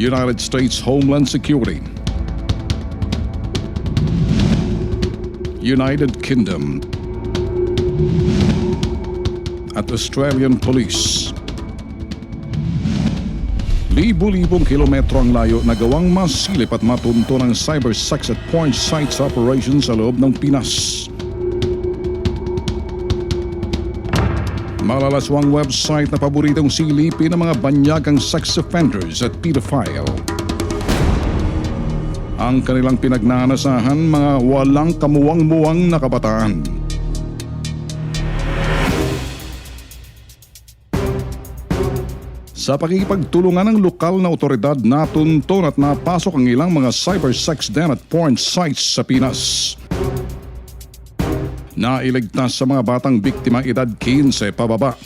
United States Homeland Security, United Kingdom, at Australian Police. Libo-libong kilometro ang layo na gawang masilip at matunto ng cyber sex at porn sites operations sa loob ng Pinas. Malalaswang website na paboritong silipin ng mga banyagang sex offenders at pedophile. Ang kanilang pinagnanasahan mga walang kamuwang-muwang na kabataan. Sa pakikipagtulungan ng lokal na otoridad, natunton at napasok ang ilang mga cyber sex den at porn sites sa Pinas. Nailigtas sa mga batang biktima edad 15 pababa.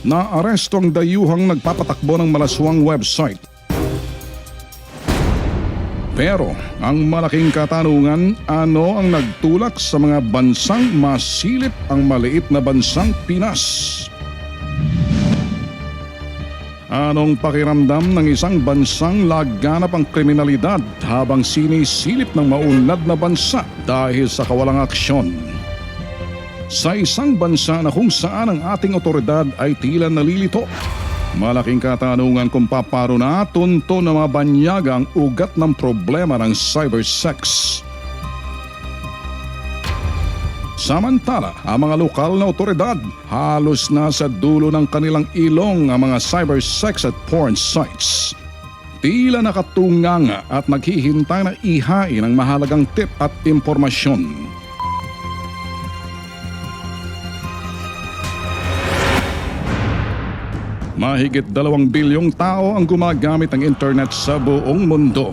Naaresto ang dayuhang nagpapatakbo ng malaswang website. Pero ang malaking katanungan, ano ang nagtulak sa mga bansang masilip ang maliit na bansang Pinas? Anong pakiramdam ng isang bansang laganap ang kriminalidad habang sinisilip ng maunlad na bansa dahil sa kawalang aksyon? Sa isang bansa na kung saan ang ating otoridad ay tila nalilito, malaking katanungan kung paparo na tunto ng mga banyaga ang ugat ng problema ng cybersex. Samantala, ang mga lokal na otoridad halos nasa dulo ng kanilang ilong ang mga cybersex at porn sites. Tila nakatunganga at naghihintay na ihain ang mahalagang tip at impormasyon. Mahigit dalawang bilyong tao ang gumagamit ng internet sa buong mundo.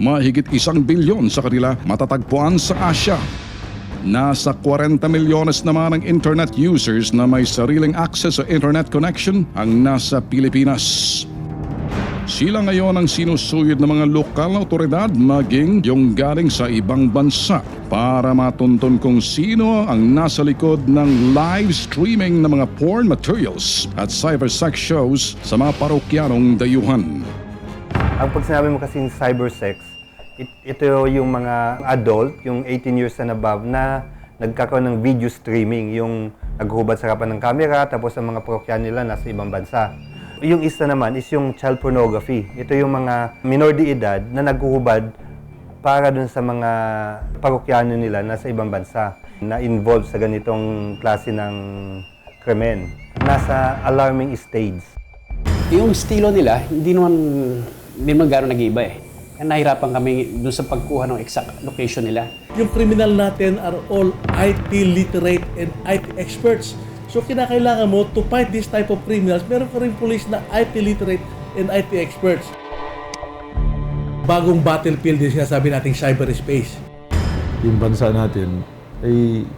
Mahigit isang bilyon sa kanila matatagpuan sa Asya Nasa 40 milyones naman ang internet users na may sariling access sa internet connection ang nasa Pilipinas. Sila ngayon ang sinusuyod ng mga lokal na otoridad maging yung galing sa ibang bansa para matunton kung sino ang nasa likod ng live streaming ng mga porn materials at cybersex shows sa mga parokyanong dayuhan. Ang pag sinabi mo kasing cybersex, it, ito yung mga adult, yung 18 years and above, na nagkakaroon ng video streaming, yung naghubad sa harapan ng camera, tapos ang mga parokyan nila nasa ibang bansa. Yung isa naman is yung child pornography. Ito yung mga minor de edad na naghuhubad para dun sa mga parokyano nila nasa ibang bansa na involved sa ganitong klase ng krimen. Nasa alarming stage. Yung estilo nila, hindi naman, hindi naman gano'n nag-iiba eh. Kaya nahirapan kami dun sa pagkuha ng exact location nila. Yung criminal natin are all IT literate and IT experts. So kinakailangan mo to fight this type of criminals, meron ka rin police na IT literate and IT experts. Bagong battlefield din sinasabi nating cyberspace. yung bansa natin ay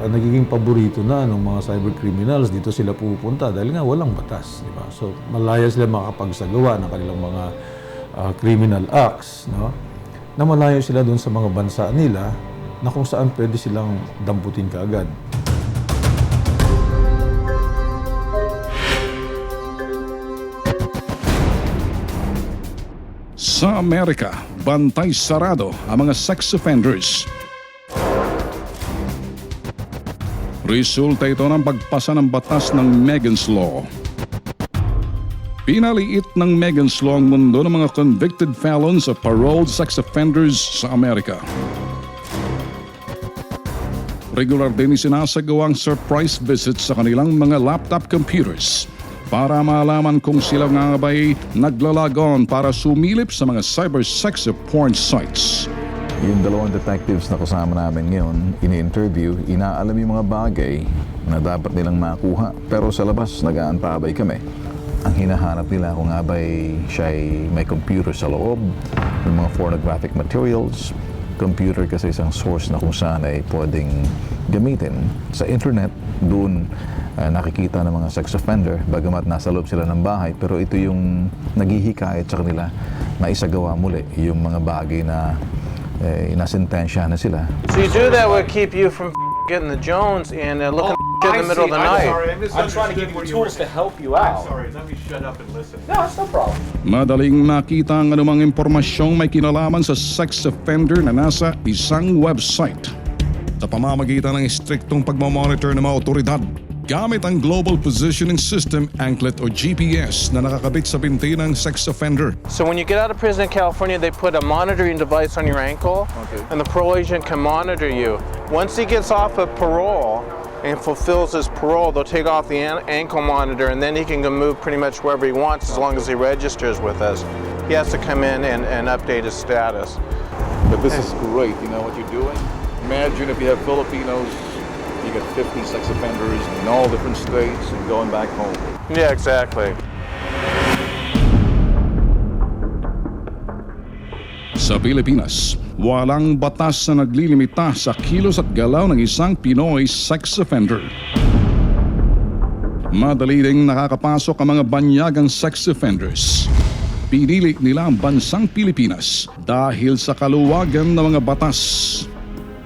ah, nagiging paborito na ng mga cyber criminals dito sila pupunta dahil nga walang batas, di ba? So malaya sila makapagsagawa ng kanilang mga ah, criminal acts, no? Na malayo sila doon sa mga bansa nila na kung saan pwede silang damputin kaagad. Sa Amerika, bantay sarado ang mga sex offenders. Resulta ito ng pagpasa ng batas ng Megan's Law. Pinaliit ng Megan's Law ang mundo ng mga convicted felons at paroled sex offenders sa Amerika. Regular din isinasagawa ang surprise visits sa kanilang mga laptop computers para malaman kung sila nga ba'y naglalagon para sumilip sa mga cyber sex or porn sites. Yung dalawang detectives na kasama namin ngayon, ini-interview, inaalam yung mga bagay na dapat nilang makuha. Pero sa labas, nag-aantabay kami. Ang hinahanap nila kung nga ba'y siya ay may computer sa loob, may mga pornographic materials, computer kasi isang source na kung saan ay pwedeng gamitin. Sa internet, doon ah, nakikita ng mga sex offender, bagamat nasa loob sila ng bahay, pero ito yung naghihikayat sa kanila na isagawa muli yung mga bagay na eh, nasentensya na sila. So you do that would keep you from getting the Jones and uh, looking in the middle of the night. I'm trying to give you tools to help you out. Sorry, let me shut up and listen. No, it's no problem. Madaling makita ang anumang impormasyong may kinalaman sa sex offender na nasa isang website. Sa pamamagitan ng striktong pagmamonitor ng mga otoridad, gamit ang Global Positioning System Anklet o GPS na nakakabit sa binti ng sex offender. So when you get out of prison in California, they put a monitoring device on your ankle, and the parole agent can monitor you. Once he gets off of parole and fulfills his parole, they'll take off the an- ankle monitor, and then he can go move pretty much wherever he wants as long as he registers with us. He has to come in and, and update his status. But this is great, you know what you're doing? Imagine if you have Filipinos, you got 50 sex offenders in all different states and going back home. Yeah, exactly. Sa Pilipinas, walang batas na naglilimita sa kilos at galaw ng isang Pinoy sex offender. Madali ring nakakapasok ang mga banyagang sex offenders. Pinili nila ang bansang Pilipinas dahil sa kaluwagan ng mga batas.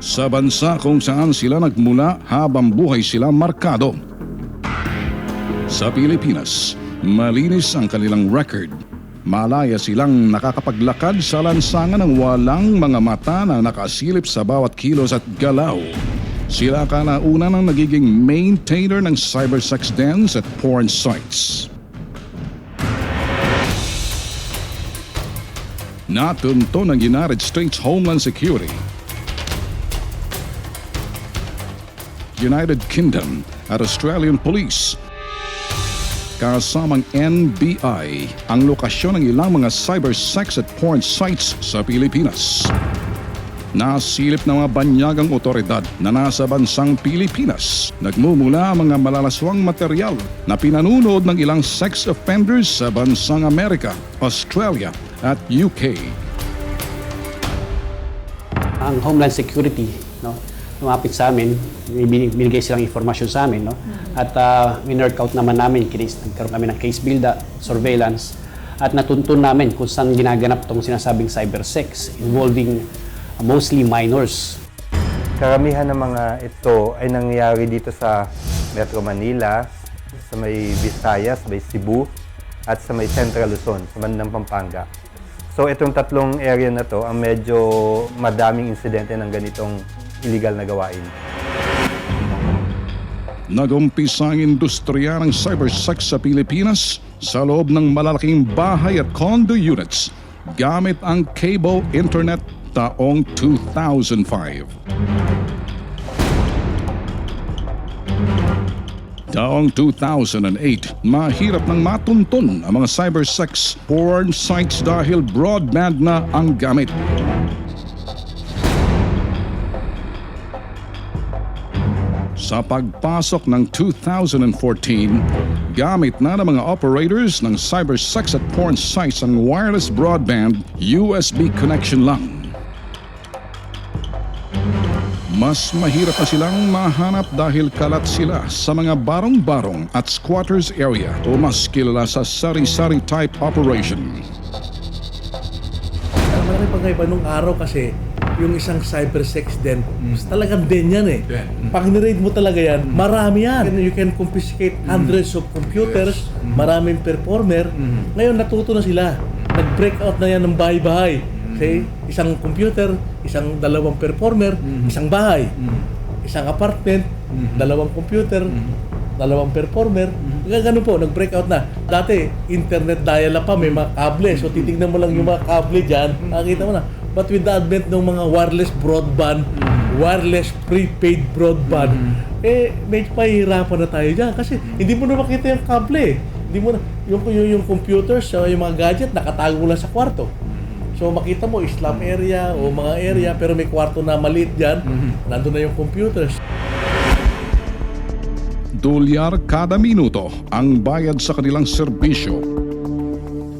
Sa bansa kung saan sila nagmula habang buhay sila markado. Sa Pilipinas, malinis ang kanilang record. Malaya silang nakakapaglakad sa lansangan ng walang mga mata na nakasilip sa bawat kilos at galaw. Sila kanauna ng nagiging maintainer ng cybersex dens at porn sites. Natunto ng United States Homeland Security United Kingdom at Australian Police kasamang NBI ang lokasyon ng ilang mga cybersex at porn sites sa Pilipinas. Nasilip ng mga banyagang otoridad na nasa bansang Pilipinas. Nagmumula ang mga malalaswang material na pinanunod ng ilang sex offenders sa bansang Amerika, Australia at UK. ang Homeland Security, lumapit sa amin, bin- binigay silang informasyon sa amin, no? At uh, minurk out naman namin, kinis, nagkaroon kami ng case build-up, surveillance, at natuntun namin kung saan ginaganap tong sinasabing cybersex involving uh, mostly minors. Karamihan ng mga ito ay nangyayari dito sa Metro Manila, sa may Visayas, may Cebu, at sa may Central Luzon, sa bandang Pampanga. So itong tatlong area na to ang medyo madaming insidente ng ganitong illegal na gawain. Nagumpisa ang industriya ng cybersex sa Pilipinas sa loob ng malalaking bahay at condo units gamit ang cable internet taong 2005. Taong 2008, mahirap nang matuntun ang mga cybersex porn sites dahil broadband na ang gamit. Sa pagpasok ng 2014, gamit na ng mga operators ng cybersex at porn sites ang wireless broadband USB connection lang. Mas mahirap na silang mahanap dahil kalat sila sa mga barong-barong at squatters area o mas kilala sa sari-sari type operation. Ang malaki pagkaiba nung araw kasi, yung isang cybersex den, talagang den yan eh. Pag niraid mo talaga yan, marami yan. And you can confiscate hundreds of computers, maraming performer. Ngayon natuto na sila. Nag-break out na yan ng bahay-bahay. Okay? Isang computer, isang dalawang performer, isang bahay. Isang apartment, dalawang computer, dalawang performer. Hanggang ganun po, nag-break out na. Dati, internet dial up pa, may mga kable. So, titignan mo lang yung mga kable dyan, makikita mo na. But with the advent ng mga wireless broadband, wireless prepaid broadband, eh, medyo pahihirapan na tayo dyan. Kasi hindi mo na makita yung kable eh. Hindi mo na, yung, yung, yung computers, yung mga gadget, nakatago lang sa kwarto. So makita mo, slum area o mga area, pero may kwarto na maliit dyan, nandun na yung computers. dolyar kada minuto ang bayad sa kanilang serbisyo.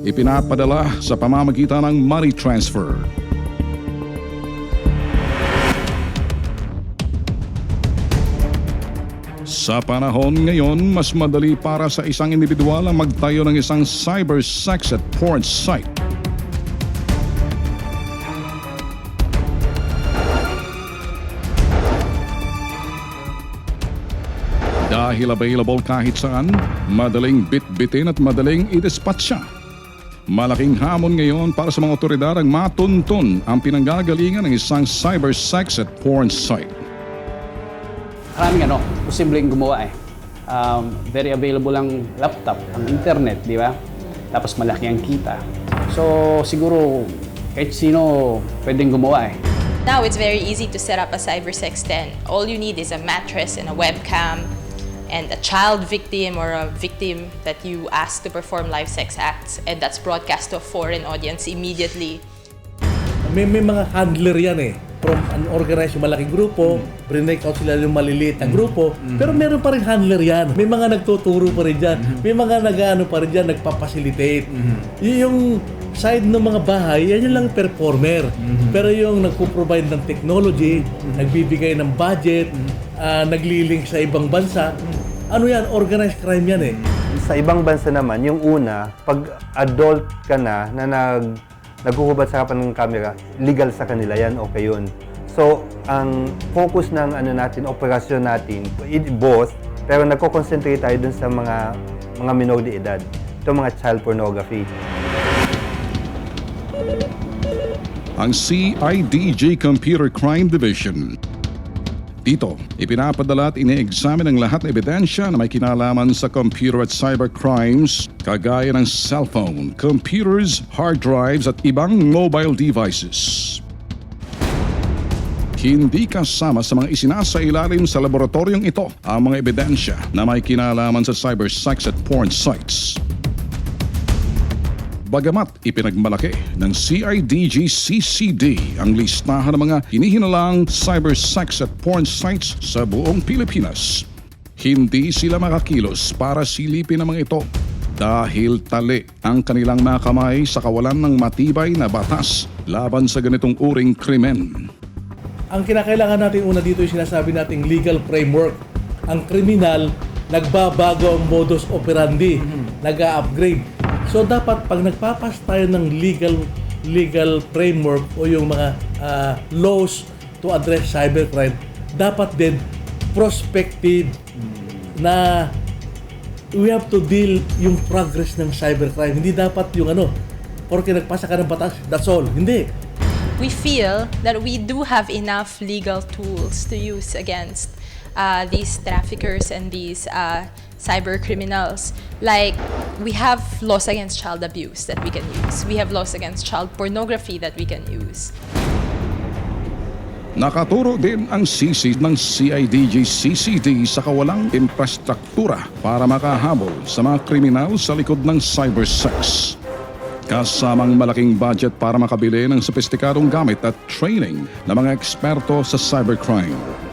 Ipinapadala sa pamamagitan ng money transfer. Sa panahon ngayon, mas madali para sa isang individual ang magtayo ng isang cyber sex at porn site. Dahil available kahit saan, madaling bit-bitin at madaling i-dispatcha. Malaking hamon ngayon para sa mga otoridad ang matuntun ang pinanggagalingan ng isang cyber sex at porn site. Maraming ano, posibleng gumawa eh. Um, very available ang laptop, ang internet, di ba? Tapos malaki ang kita. So siguro kahit sino pwedeng gumawa eh. Now it's very easy to set up a cybersex den. All you need is a mattress and a webcam and a child victim or a victim that you ask to perform live sex acts and that's broadcast to a foreign audience immediately. May, may mga handler yan eh. From unorganized yung malaking grupo, break out sila yung maliliit na grupo, pero meron pa rin handler yan. May mga nagtuturo pa rin dyan. May mga nag-ano pa rin dyan, nagpapacilitate. Yun yung side ng mga bahay, yan yung lang performer. Pero yung nagpo-provide ng technology, nagbibigay ng budget, ah, naglilink sa ibang bansa, ano yan, organized crime yan eh. Sa ibang bansa naman, yung una, pag adult ka na na nag naghuhubad sa harapan ng camera, legal sa kanila yan, okay yun. So, ang focus ng ano natin, operasyon natin, it, both, pero nagko-concentrate tayo dun sa mga mga minor de edad. Ito mga child pornography. ang CIDJ Computer Crime Division. Dito, ipinapadala at ine-examine ang lahat ng ebidensya na may kinalaman sa computer at cyber crimes kagaya ng cellphone, computers, hard drives at ibang mobile devices. Hindi kasama sa mga isinasailalim sa laboratoryong ito ang mga ebidensya na may kinalaman sa cyber sex at porn sites. Bagamat ipinagmalaki ng CIDG-CCD ang listahan ng mga hinihinalang cyber sex at porn sites sa buong Pilipinas, hindi sila makakilos para silipin ang mga ito dahil tali ang kanilang mga kamay sa kawalan ng matibay na batas laban sa ganitong uring krimen. Ang kinakailangan natin una dito yung sinasabi nating legal framework. Ang kriminal, nagbabago ang modus operandi, nag-upgrade. So dapat pag nagpapas tayo ng legal legal framework o yung mga ah, laws to address cybercrime, dapat din prospective na we have to deal yung progress ng cybercrime. Hindi dapat yung ano, porque nagpasa ka ng batas, that's all. Hindi. We feel that we do have enough legal tools to use against uh, these traffickers and these uh, cyber criminals. Like, we have laws against child abuse that we can use. We have laws against child pornography that we can use. Nakaturo din ang sisi ng CIDG-CCD sa kawalang infrastruktura para makahabol sa mga kriminal sa likod ng cybersex. Kasamang malaking budget para makabili ng sopistikadong gamit at training ng mga eksperto sa cybercrime.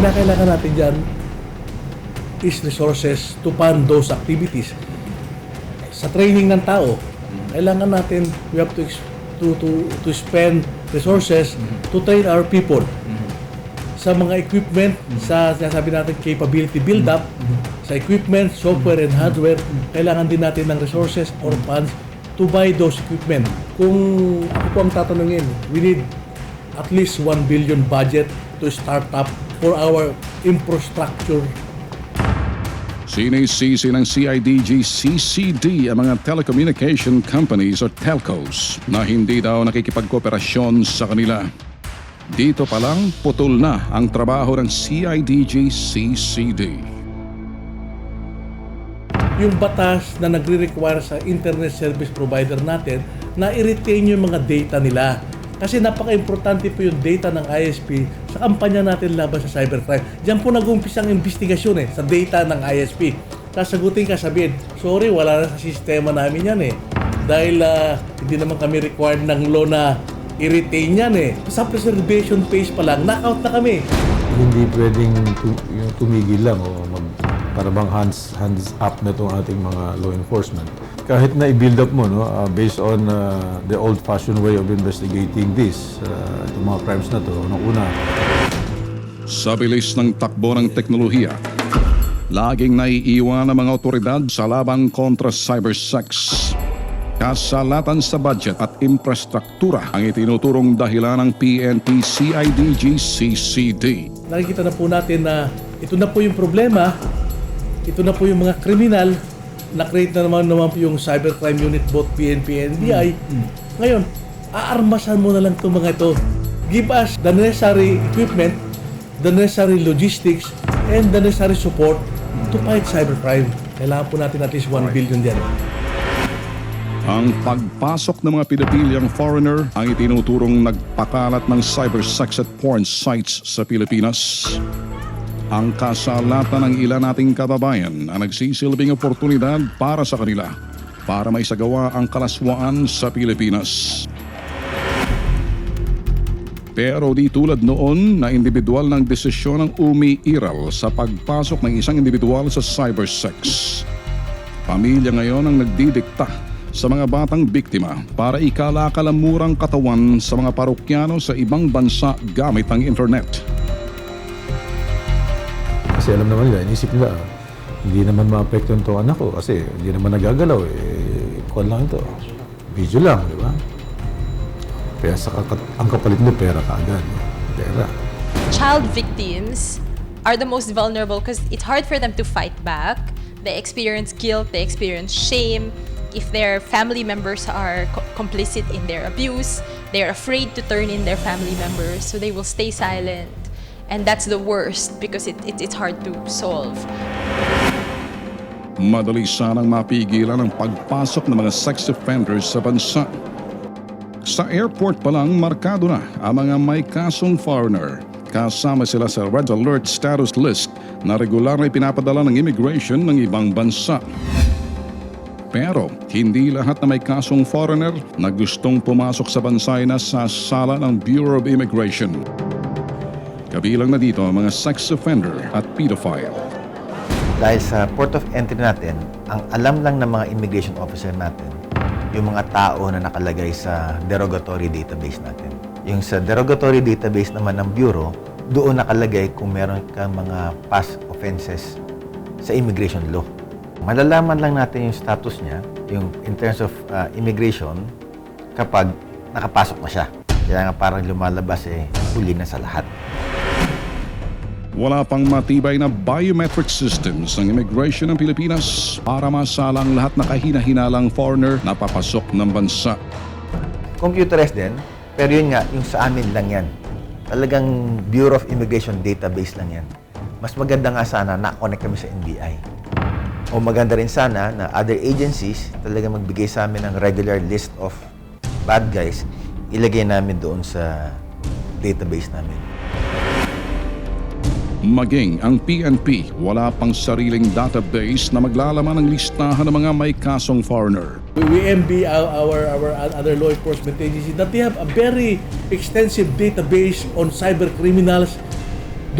Kinakailangan natin dyan is resources to fund those activities. Sa training ng tao, kailangan natin, we have to, to, to, to spend resources to train our people. Sa mga equipment, sa sinasabi natin capability build-up, sa equipment, software, and hardware, kailangan din natin ng resources or funds to buy those equipment. Kung ako po ang tatanungin, we need at least 1 billion budget to start up for our infrastructure. Sinisisi ng CIDG-CCD ang mga telecommunication companies o telcos na hindi daw nakikipagkooperasyon sa kanila. Dito pa lang putol na ang trabaho ng CIDG-CCD. Yung batas na nagre-require sa internet service provider natin na i-retain yung mga data nila. Kasi napaka-importante po yung data ng ISP sa kampanya natin laban sa cybercrime. Diyan po nag-umpisa ang investigasyon eh, sa data ng ISP. Sasagutin ka, sabihin, sorry, wala na sa sistema namin yan eh. Dahil ah, hindi naman kami required ng law na i-retain yan eh. Sa preservation phase pa lang, knockout na kami. Hindi pwedeng tu- yung tumigil lang o mag, para bang hands, hands up na itong ating mga law enforcement. Kahit na i-build up mo, no, uh, based on uh, the old-fashioned way of investigating this, uh, itong mga crimes na to, nung una, Sa bilis ng takbo ng teknolohiya, laging naiiwan ang mga otoridad sa labang kontra cybersex. Kasalatan sa budget at infrastruktura ang itinuturong dahilan ng PNP CIDG CCD. Nakikita na po natin na ito na po yung problema, ito na po yung mga kriminal, na-create na naman naman yung cybercrime unit both PNP and NBI. Ngayon, aarmasan mo na lang itong mga ito. Give us the necessary equipment, the necessary logistics, and the necessary support to fight cybercrime. Kailangan po natin at least 1 billion din. Ang pagpasok ng mga pidapilyang foreigner ang itinuturong nagpakalat ng cybersex at porn sites sa Pilipinas. Ang kasalatan ng ilan nating kababayan ang nagsisilbing oportunidad para sa kanila para maisagawa ang kalaswaan sa Pilipinas. Pero di tulad noon na individual ng desisyon ang umiiral sa pagpasok ng isang individual sa cybersex. Pamilya ngayon ang nagdidikta sa mga batang biktima para ikalakalamurang katawan sa mga parokyano sa ibang bansa gamit ang internet. Kasi alam naman nila, inisip nila, hindi naman maapektuhan to anak ko kasi hindi naman nagagalaw. Eh, kuwan lang ito. Video lang, di ba? Kaya sa ang kapalit mo, pera kaagad. Pera. child victims are the most vulnerable because it's hard for them to fight back. They experience guilt, they experience shame. If their family members are co- complicit in their abuse, they're afraid to turn in their family members, so they will stay silent. And that's the worst because it, it, it's hard to solve. Madali sanang mapigilan ang pagpasok ng mga sex offenders sa bansa. Sa airport pa lang, markado na ang mga may kasong foreigner. Kasama sila sa Red Alert Status List na regular na ipinapadala ng immigration ng ibang bansa. Pero hindi lahat na may kasong foreigner na gustong pumasok sa bansa ay nasa sala ng Bureau of Immigration. Kabilang na dito ang mga sex offender at pedophile. Dahil sa port of entry natin, ang alam lang ng mga immigration officer natin, yung mga tao na nakalagay sa derogatory database natin. Yung sa derogatory database naman ng Bureau, doon nakalagay kung meron kang mga past offenses sa immigration law. Malalaman lang natin yung status niya, yung in terms of uh, immigration, kapag nakapasok na siya. Kaya nga parang lumalabas eh, huli na sa lahat. Wala pang matibay na biometric systems ng immigration ng Pilipinas para masalang lahat na kahina-hinalang foreigner na papasok ng bansa. Computerized din, pero yun nga, yung sa amin lang yan. Talagang Bureau of Immigration database lang yan. Mas maganda nga sana na-connect kami sa NBI. O maganda rin sana na other agencies talaga magbigay sa amin ng regular list of bad guys, ilagay namin doon sa database namin. Maging ang PNP wala pang sariling database na maglalaman ng listahan ng mga may kasong foreigner. We, our, our, our other law enforcement agencies that they have a very extensive database on cyber criminals,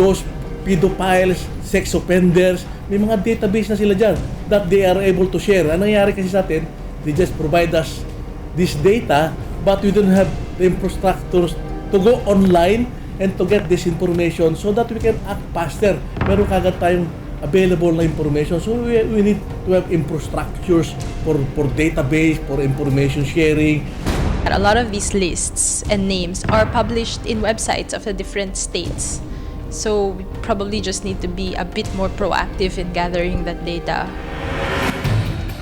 those pedophiles, sex offenders. May mga database na sila dyan that they are able to share. Ang nangyari kasi sa atin, they just provide us this data but we don't have the infrastructures to go online and to get this information so that we can act faster. Meron kagad tayong available na information. So we, we need to have infrastructures for, for database, for information sharing. A lot of these lists and names are published in websites of the different states. So we probably just need to be a bit more proactive in gathering that data.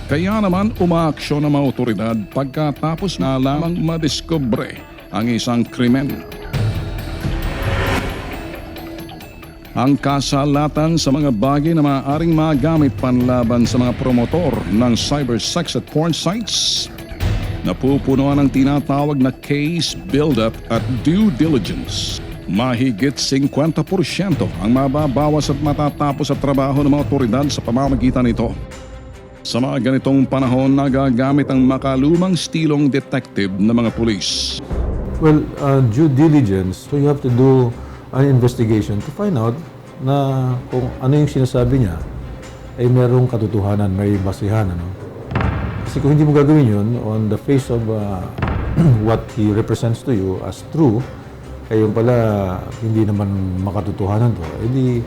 Kaya naman umaaksyon ang mga otoridad pagkatapos na lamang madiskubre ang isang krimen. Ang kasalatan sa mga bagay na maaaring magamit panlaban sa mga promotor ng cybersex at porn sites napupunuan ng tinatawag na case build-up at due diligence. Mahigit 50% ang mababawas at matatapos sa trabaho ng mga otoridad sa pamamagitan nito. Sa mga ganitong panahon, nagagamit ang makalumang stilong detective ng mga pulis. Well, uh, due diligence, so you have to do an investigation to find out na kung ano yung sinasabi niya ay merong katotohanan, may basihan. Ano? Kasi kung hindi mo gagawin yun, on the face of uh, what he represents to you as true, ay yung pala hindi naman makatotohanan to, edi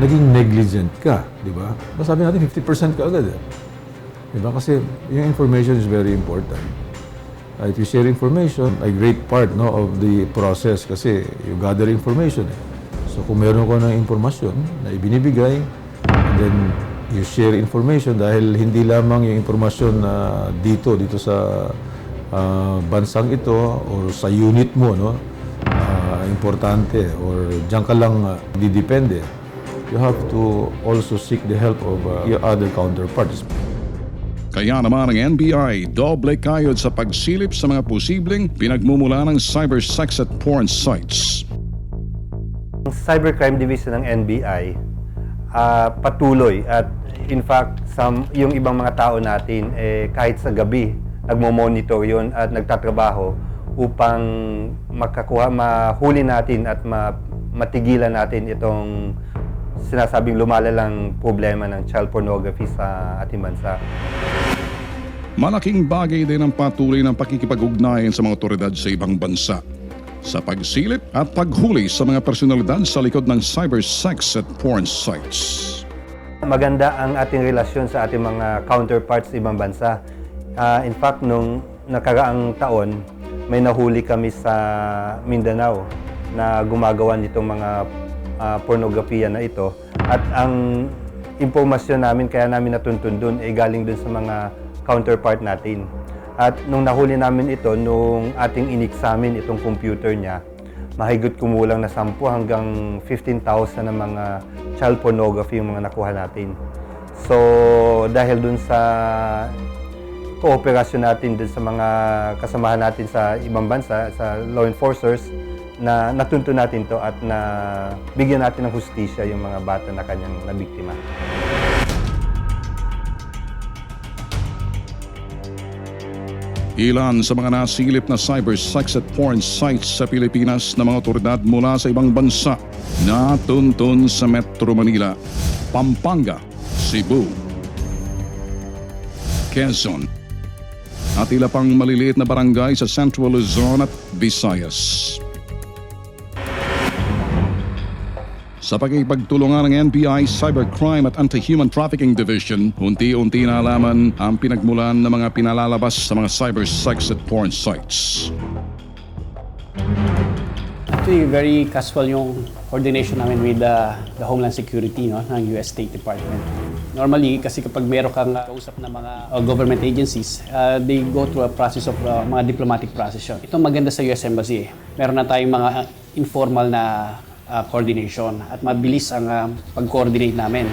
naging negligent ka, di ba? Masabi natin 50% ka agad eh. Diba? Kasi yung information is very important. Uh, if you share information, a great part no, of the process kasi you gather information. Eh. So kung meron ko ng informasyon na ibinibigay, then you share information dahil hindi lamang yung informasyon na dito, dito sa ah, bansang ito or sa unit mo, no, ah, importante or diyan ka lang uh, didepende. You have to also seek the help of uh, your other counterparts. Kaya naman ang NBI doble kayod sa pagsilip sa mga posibleng pinagmumula ng cybersex at porn sites. Ang Cybercrime Division ng NBI ah, patuloy at in fact some, yung ibang mga tao natin eh, kahit sa gabi nagmo-monitor yun at nagtatrabaho upang makakuha, mahuli natin at ma, matigilan natin itong sinasabing lumalalang problema ng child pornography sa ating bansa. Malaking bagay din ang patuloy ng pakikipag-ugnayan sa mga otoridad sa ibang bansa sa pagsilip at paghuli sa mga personalidad sa likod ng cybersex at porn sites. Maganda ang ating relasyon sa ating mga counterparts sa ibang bansa. Ah, in fact, nung nakaraang taon, may nahuli kami sa Mindanao na gumagawa nitong mga ah, pornografiya na ito. At ang impormasyon namin, kaya namin natuntun doon, ay galing doon sa mga counterpart natin. At nung nahuli namin ito, nung ating in-examine itong computer niya, mahigit kumulang na 10 hanggang 15,000 na mga child pornography yung mga nakuha natin. So, dahil dun sa kooperasyon natin dun sa mga kasamahan natin sa ibang bansa, sa law enforcers, na natunto natin to at na bigyan natin ng hustisya yung mga bata na kanyang nabiktima. Ilan sa mga nasilip na cybersex at porn sites sa Pilipinas na mga otoridad mula sa ibang bansa natuntun sa Metro Manila, Pampanga, Cebu, Quezon, at ila pang maliliit na barangay sa Central Luzon at Visayas. Sa pagkipagtulungan ng NBI Cybercrime at Anti-Human Trafficking Division, unti-unti nalaman ang pinagmulan ng mga pinalalabas sa mga cybersex at porn sites. Actually, very casual yung coordination namin with the, the Homeland Security no, ng US State Department. Normally, kasi kapag meron kang uh, kausap na mga uh, government agencies, uh, they go through a process of uh, mga diplomatic process yun. Ito maganda sa US Embassy. eh. Meron na tayong mga uh, informal na uh, coordination at mabilis ang uh, pag-coordinate namin.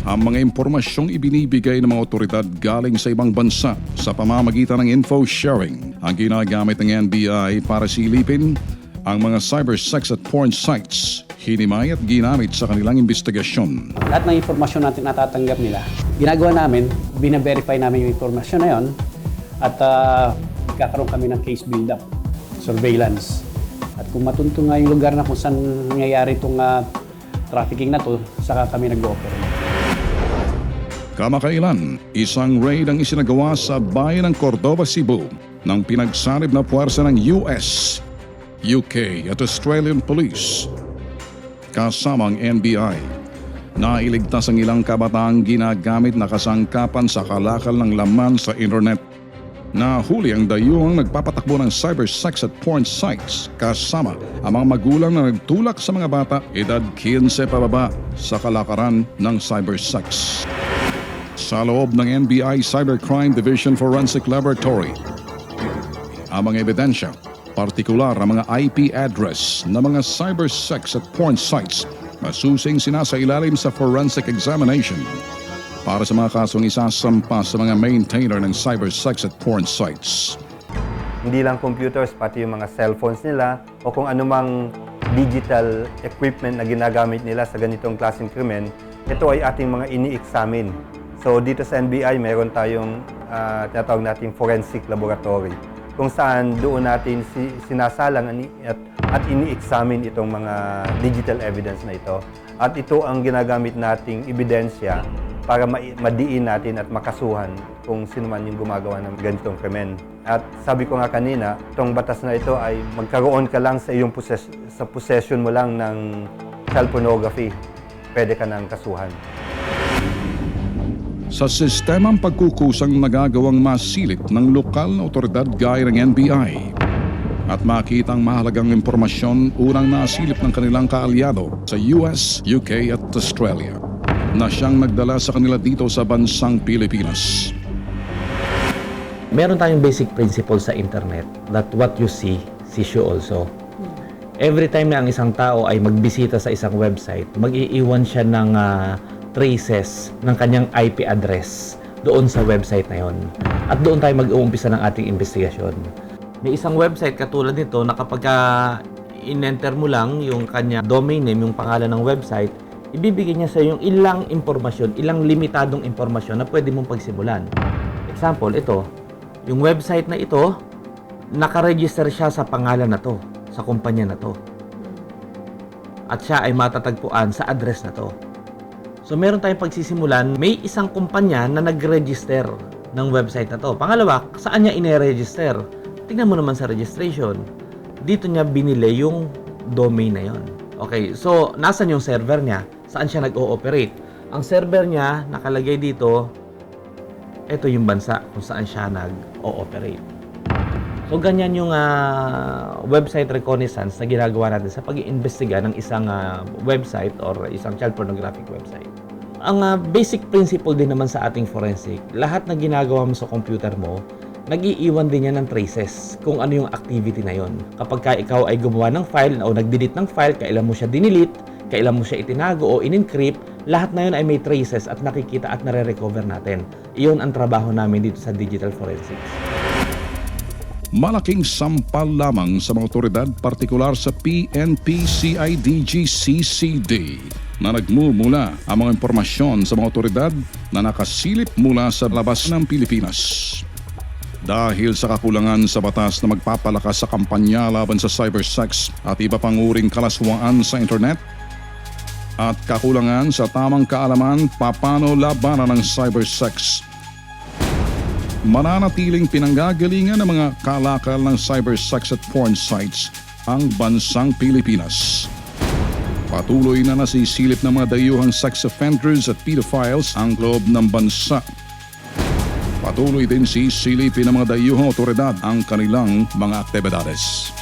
Ang mga impormasyong ibinibigay ng mga otoridad galing sa ibang bansa sa pamamagitan ng info sharing ang ginagamit ng NBI para silipin ang mga cybersex at porn sites, hinimay at ginamit sa kanilang investigasyon. Lahat ng informasyon natin natatanggap nila, ginagawa namin, bina-verify namin yung informasyon na yon at uh, kakaroon kami ng case build-up, surveillance. At kung matunto nga yung lugar na kung saan nangyayari itong uh, trafficking na to, saka kami nag-operate. Kamakailan, isang raid ang isinagawa sa bayan ng Cordova, Cebu ng pinagsanib na puwersa ng US, UK at Australian Police kasama ang NBI. Nailigtas ang ilang kabataang ginagamit na kasangkapan sa kalakal ng laman sa internet. Nahuli ang dayuhang nagpapatakbo ng cybersex at porn sites kasama ang mga magulang na nagtulak sa mga bata edad 15 pababa sa kalakaran ng cybersex. Sa loob ng NBI Cybercrime Division Forensic Laboratory, ang mga ebidensya, partikular ang mga IP address ng mga cybersex at porn sites masusing sinasailalim sa forensic examination para sa mga kasong isasampa sa mga maintainer ng cybersex at porn sites. Hindi lang computers, pati yung mga cellphones nila o kung anumang digital equipment na ginagamit nila sa ganitong klaseng krimen, ito ay ating mga ini-examine. So dito sa NBI, meron tayong uh, tinatawag nating forensic laboratory kung saan doon natin si, sinasalang at, at ini-examine itong mga digital evidence na ito. At ito ang ginagamit nating ebidensya para ma- madiin natin at makasuhan kung sino man yung gumagawa ng ganitong krimen. At sabi ko nga kanina, itong batas na ito ay magkaroon ka lang sa iyong poses- sa possession mo lang ng child pornography, pwede ka nang kasuhan. sa sistemang pagkukusang nagagawang masilip ng lokal na otoridad gaya ng NBI at makita ang mahalagang impormasyon unang nasilip ng kanilang kaalyado sa US, UK at Australia na siyang nagdala sa kanila dito sa bansang Pilipinas. meron tayong basic principle sa internet that what you see, sees you also. Every time na ang isang tao ay magbisita sa isang website, mag-iiwan siya ng ah, traces ng kanyang IP address doon sa website na yon. At doon tayo mag-uumpisa ng ating investigasyon. May isang website katulad nito na kapag ah, in-enter mo lang yung kanya domain name, yung pangalan ng website, ibibigay niya sa yung ilang impormasyon, ilang limitadong impormasyon na pwede mong pagsimulan. Example, ito, yung website na ito, nakaregister siya sa pangalan na to, sa kumpanya na to. At siya ay matatagpuan sa address na to. So meron tayong pagsisimulan, may isang kumpanya na nag-register ng website na to. Pangalawa, saan niya ine-register? Tingnan mo naman sa registration. Dito niya binili yung domain na yon. Okay, so nasan yung server niya? Saan siya nag-ooperate? Ang server niya nakalagay dito ito yung bansa kung saan siya nag-ooperate. So, ganyan yung ah, website reconnaissance na ginagawa natin sa pag-iimbestiga ng isang ah, website or isang child pornographic website. Ang ah, basic principle din naman sa ating forensic, lahat na ginagawa mo sa computer mo, nag-iiwan din yan ng traces kung ano yung activity na yon. Kapag ka ikaw ay gumawa ng file o nag-delete ng file, kailan mo siya dinidelete, kailan mo siya itinago o in-encrypt, lahat na yun ay may traces at nakikita at nare-recover natin. Iyon ang trabaho namin dito sa digital forensics. Malaking sampal lamang sa mga otoridad partikular sa PNP CIDG CCD na nagmumula ang mga impormasyon sa mga otoridad na nakasilip mula sa labas ng Pilipinas. Dahil sa kakulangan sa batas na magpapalakas sa kampanya laban sa cybersex at iba pang uring kalaswaan sa internet, at kakulangan sa tamang kaalaman papano labanan ng cybersex mananatiling pinanggagalingan ng mga kalakal ng cybersex at porn sites ang bansang Pilipinas. Patuloy na nasisilip ng mga dayuhang sex offenders at pedophiles ang loob ng bansa. Patuloy din sisilipin ng mga dayuhang otoridad ang kanilang mga aktibidades.